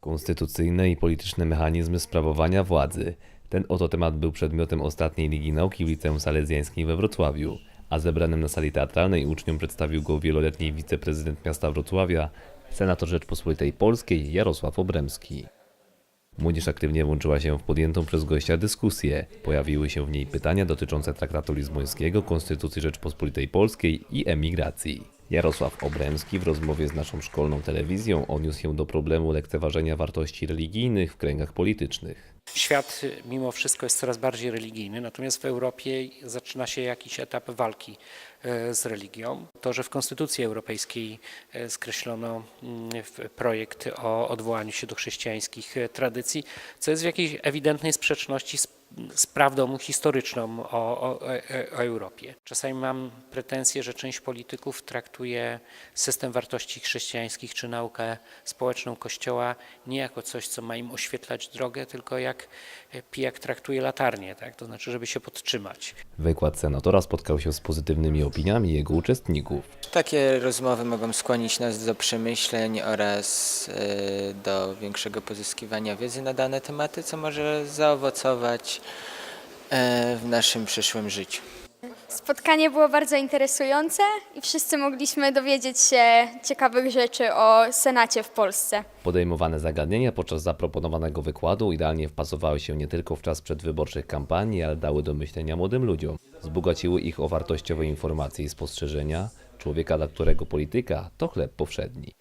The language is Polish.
Konstytucyjne i polityczne mechanizmy sprawowania władzy. Ten oto temat był przedmiotem ostatniej Ligi Nauki w Liceum Salezjańskim we Wrocławiu, a zebranym na sali teatralnej uczniom przedstawił go wieloletni wiceprezydent miasta Wrocławia, senator Rzeczpospolitej Polskiej Jarosław Obremski. Młodzież aktywnie włączyła się w podjętą przez gościa dyskusję. Pojawiły się w niej pytania dotyczące traktatu lizbońskiego, Konstytucji Rzeczpospolitej Polskiej i emigracji. Jarosław Obremski w rozmowie z naszą szkolną telewizją odniósł się do problemu lekceważenia wartości religijnych w kręgach politycznych. Świat mimo wszystko jest coraz bardziej religijny, natomiast w Europie zaczyna się jakiś etap walki e, z religią. To, że w Konstytucji Europejskiej e, skreślono mm, projekt o odwołaniu się do chrześcijańskich e, tradycji, co jest w jakiejś ewidentnej sprzeczności z, z prawdą historyczną o, o, o, o Europie. Czasami mam pretensje, że część polityków traktuje system wartości chrześcijańskich czy naukę społeczną Kościoła nie jako coś, co ma im oświetlać drogę, tylko jak e, pijak traktuje latarnię, tak? to znaczy, żeby się podtrzymać. Wykład senatora spotkał się z pozytywnymi opiniami jego uczestników. Takie rozmowy mogą skłonić nas do przemyśleń oraz y, do większego pozyskiwania wiedzy na dane tematy, co może zaowocować e, w naszym przyszłym życiu. Spotkanie było bardzo interesujące i wszyscy mogliśmy dowiedzieć się ciekawych rzeczy o Senacie w Polsce. Podejmowane zagadnienia podczas zaproponowanego wykładu idealnie wpasowały się nie tylko w czas przedwyborczych kampanii, ale dały do myślenia młodym ludziom. Wzbogaciły ich o wartościowe informacje i spostrzeżenia człowieka, dla którego polityka to chleb powszedni.